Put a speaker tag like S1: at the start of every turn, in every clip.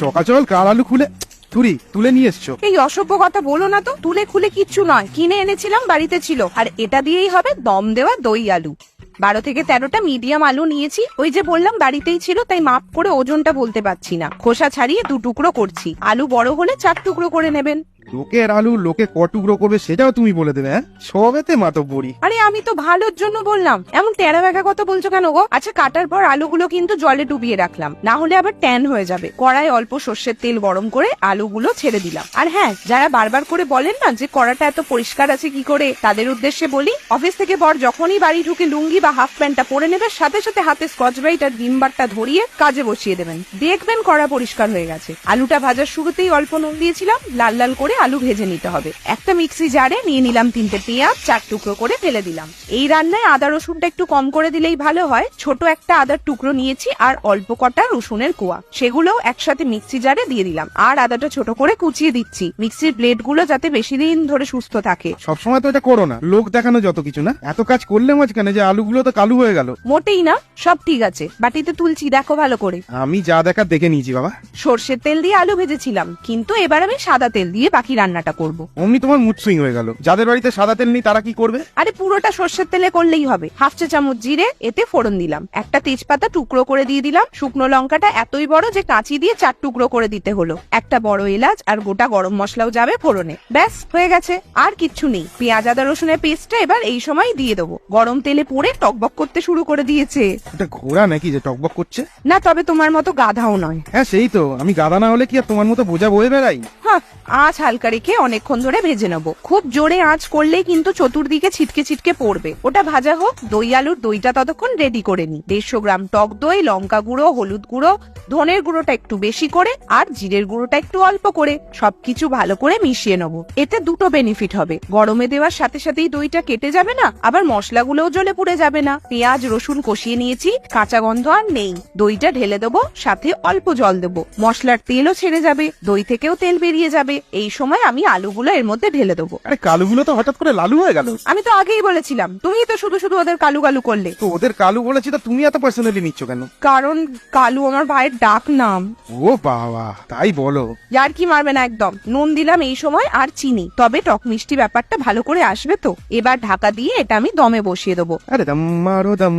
S1: সকাল কাল আলু খুলে, তুরি, তুলে নিয়ে এসছো।
S2: এই অসভ্য কথা বলো না তো, তুলে খুলে কিচ্ছু নয়। কিনে এনেছিলাম, বাড়িতে ছিল। আর এটা দিয়েই হবে দম দেওয়া দই আলু। বারো থেকে তেরোটা মিডিয়াম আলু নিয়েছি। ওই যে বললাম, বাড়িতেই ছিল, তাই মাপ করে ওজনটা বলতে পারছি না। খোসা ছাড়িয়ে দু টুকরো করছি। আলু বড় হলে চার টুকরো করে নেবেন।
S1: লোকের আলু, লোকে কটুকরো করবে সেটাও তুমি বলে দেবে হ্যাঁ? সবেতে মাতো বড়ি।
S2: আরে, আমি তো ভালোর জন্য বললাম। এমন টেরা ব্যাগা কথা বলছো কেন গো? আচ্ছা কাটার পর আলুগুলো কিন্তু জলে ডুবিয়ে রাখলাম। না হলে আবার ট্যান হয়ে যাবে। কড়াই অল্প সর্ষের তেল গরম করে আলুগুলো ছেড়ে দিলাম। আর হ্যাঁ যারা বারবার করে বলেন না যে কড়াটা এত পরিষ্কার আছে কি করে, তাদের উদ্দেশ্যে বলি, অফিস থেকে বর যখনই বাড়ি ঢুকে লুঙ্গি বা হাফ প্যান্টটা পরে নেবে, সাথে সাথে হাতে স্কচ ব্রাইট আর ভিমবারটা ধরিয়ে কাজে বসিয়ে দেবেন। দেখবেন কড়া পরিষ্কার হয়ে গেছে। আলুটা ভাজার শুরুতেই অল্প নুন দিয়েছিলাম, লাল লাল করে আলু ভেজে নিতে হবে। একটা মিক্সি জারে নিয়ে নিলাম তিনটে পেঁয়াজ চার টুকরো করে ফেলে দিলাম। এই রান্নায় আদা রসুনটা একটু কম করে দিলেই ভালো হয়। ছোট একটা আদার টুকরো নিয়েছি আর অল্প কটা রসুনের কোয়া। সেগুলোও একসাথে মিক্সি জারে দিয়ে দিলাম। আর আদাটা ছোট করে কুচিয়ে দিচ্ছি। মিক্সির ব্লেডগুলো যাতে বেশি দিন ধরে সুস্থ থাকে।
S1: সবসময় তো এটা করো না। লোক দেখানো যত কিছু না? এত কাজ করলে মাঝখানে যে আলুগুলো তো কালু হয়ে গেল।
S2: মোটেই না। সব ঠিক আছে। বাটিতে তুলছি দেখো ভালো করে।
S1: আমি যা দেখার দেখে নিয়েছি বাবা।
S2: সর্ষের তেল দিয়ে আলু ভেজেছিলাম। কিন্তু এবার আমি সাদা তেল দিয়ে বাকি রান্নাটা করব।
S1: অমনি তোমার মুড সুইং হয়ে গেল। যাদের বাড়িতে সাদা তেল নেই তারা কি করবে?
S2: আরে পুরোটা সর্ষের তেলে করলেই হবে। হাফ চা চামচ জিরে এতে ফোড়ন দিলাম। একটা তেজপাতা টুকরো করে দিয়ে দিলাম। শুকনো লঙ্কাটা এতই বড় যে কাঁচি দিয়ে চার টুকরো করে দিতে হলো। একটা বড় এলাচ আর গোটা গরম মশলাও যাবে ফোড়নে। ব্যাস হয়ে গেছে। আর কিচ্ছু নেই। পেঁয়াজ আদা রসুনের পেস্টটা এবার এই সময় দিয়ে দেবো। গরম তেলে পরে টকবক করতে শুরু করে দিয়েছে।
S1: এটা ঘোড়া নাকি যে টকবক করছে?
S2: না তবে তোমার মতো গাধাও নয়।
S1: হ্যাঁ সেই তো। আমি গাধা না হলে কি আর তোমার মতো বোঝা বয়ে বেড়াই?
S2: হ্যাঁ আঁচ হালকা রেখে অনেকক্ষণ ধরে ভেজে নেব। খুব জোরে আঁচ করলেই কিন্তু চতুর্দিকে ছিটকে ছিটকে পড়বে। ওটা ভাজা হোক, দই আলুর দইটা ততক্ষণ রেডি করে নি। দেড়শো গ্রাম টক দই, লঙ্কা গুঁড়ো, হলুদ গুঁড়ো, ধনের গুঁড়োটা একটু বেশি করে আর জিরের গুঁড়োটা একটু অল্প করে সবকিছু ভালো করে মিশিয়ে নেব। এতে দুটো বেনিফিট হবে। গরমে দেওয়ার সাথে সাথেই দইটা কেটে যাবে না, আবার মশলাগুলোও জ্বলে পুড়ে যাবে না। পেঁয়াজ, রসুন কষিয়ে নিয়েছি, কাঁচা গন্ধ আর নেই। দইটা ঢেলে দেবো, সাথে অল্প জল দেবো। মশলার তেলও ছেড়ে যাবে, দই থেকেও তেল বেরিয়ে যাবে। এই সময় আমি আলুগুলো এর মধ্যে ঢেলে দেবো।
S1: আরে কালুগুলো তো হঠাৎ করে লালু হয়ে গেল।
S2: আমি তো আগেই বলেছিলাম তুমি তো শুধু শুধু ওদের কালু কালু করলে।
S1: তো ওদের কালু বলেছি তো তুমি এত পার্সোনালি নিচ্ছ কেন?
S2: কারণ কালু আমার ভাইয়ের ডাক নাম।
S1: ও বাবা তাই বলো।
S2: আর কি মারবে না একদম। নুন দিলাম এই সময় আর চিনি। তবে টক মিষ্টি ব্যাপারটা ভালো করে আসবে তো। এবার ঢাকা দিয়ে এটা আমি দমে বসিয়ে দেবো।
S1: আরে দম মারো দম।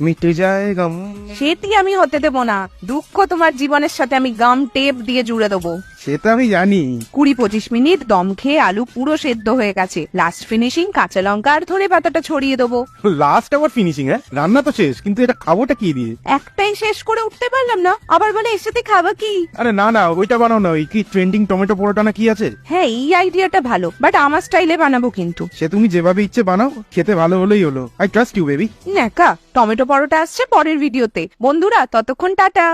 S1: মিটে যায় গম।
S2: সেটি আমি হতে দেবো না। দুঃখ তোমার জীবনের সাথে আমি গাম টেপ দিয়ে জুড়ে দেবো।
S1: সে তো আমি জানি।
S2: কুড়ি পঁচিশ মিনিট দম খেয়ে আলু পুরো সেদ্ধ হয়ে গেছে। লাস্ট ফিনিশিং কাঁচা লঙ্কা আর ধরে পাতাটা ছড়িয়ে দেবো।
S1: লাস্ট আবার ফিনিশিং হ্যাঁ? রান্না তো শেষ কিন্তু এটা খাবোটা কি দিয়ে?
S2: একটাই শেষ করে উঠতে পারলাম না। আবার বলে এর সাথে খাবা কি?
S1: আরে না না ওইটা বানাও না ওই কি ট্রেন্ডিং টমেটো পরোটা না কি আছে?
S2: হ্যাঁ এই আইডিয়াটা ভালো বাট আমার স্টাইলে বানাবো কিন্তু।
S1: সে তুমি যেভাবে ইচ্ছে বানাও খেতে ভালো হলেই হলো। আই ট্রাস্ট ইউ বেবি
S2: ন্যাকা টমেটো পরোটা আসছে পরের ভিডিওতে বন্ধুরা ততক্ষণ টাটা।